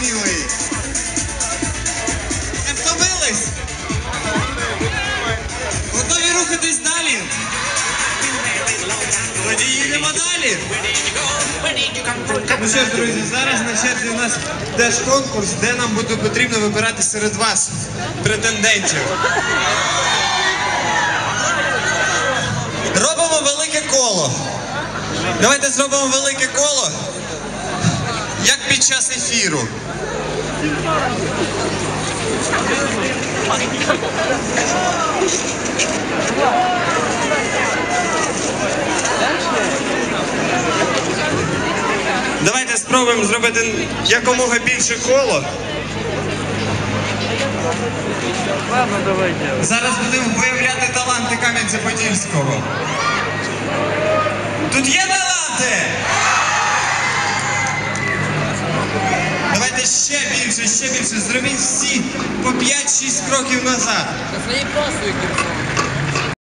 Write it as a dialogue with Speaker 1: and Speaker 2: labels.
Speaker 1: сміливий. Втомились? Готові рухатись далі? Тоді далі. Ну що ж, друзі, зараз на черзі у нас теж конкурс, де нам буде потрібно вибирати серед вас претендентів. Робимо велике коло. Давайте зробимо велике коло. Як під час ефіру. Давайте спробуємо зробити якомога більше коло. Зараз будемо виявляти таланти Кам'янця-Подільського. Тут є таланти! Давайте ще більше, ще більше. Зробіть всі по 5-6 кроків назад.
Speaker 2: Та своїй просто яким